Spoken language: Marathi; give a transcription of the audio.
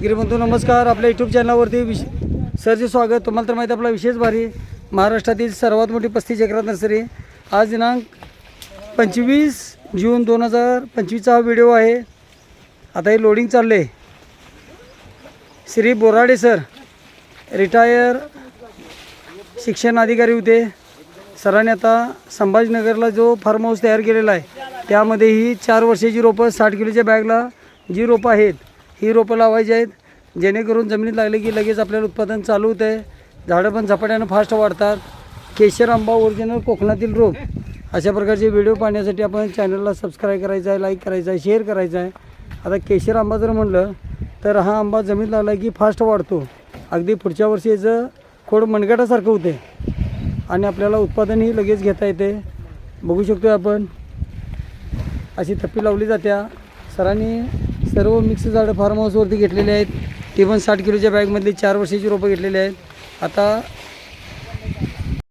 गिरीबंधू नमस्कार. आपल्या यूट्यूब चॅनलवरती विश सरचे स्वागत. तुम्हाला तर माहिती आहे आपला विशेष भारी महाराष्ट्रातील सर्वात मोठी पस्तीस एकरात नर्सरी. आज दिनांक पंचवीस जून दोन हजार पंचवीसचा हा व्हिडिओ आहे. आता हे लोडिंग चाललं आहे श्री बोराडे सर रिटायर शिक्षण अधिकारी होते. सरांनी आता संभाजीनगरला जो फार्म हाऊस तयार केलेला आहे त्यामध्ये ही चार वर्षाची रोपं साठ किलोच्या बॅगला जी रोपं आहेत ही रोपं लावायची आहेत. जेणेकरून जमिनीत लागले की लगेच आपल्याला उत्पादन चालू होतं. आहे झाडं पण झपाट्यानं फास्ट वाढतात. केशर आंबा ओरिजिनल कोकणातील रोप. अशा प्रकारचे व्हिडिओ पाहण्यासाठी आपण चॅनलला सबस्क्राईब करायचं आहे लाईक करायचं आहे शेअर करायचं आहे. आता केशर आंबा जर म्हणलं तर हा आंबा जमीन लागला की फास्ट वाढतो. अगदी पुढच्या वर्षी याचं खोड मनगटासारखं होते. आणि आपल्याला उत्पादनही लगेच घेता येते. बघू शकतो आपण. अशी थप्पी लावली जात्या. सरांनी सर्व मिक्स झाडं फार्म हाऊसवरती घेतलेली आहेत. ते पण साठ किलोच्या बॅगमधली चार वर्षाची रोपं घेतलेली आहेत. आता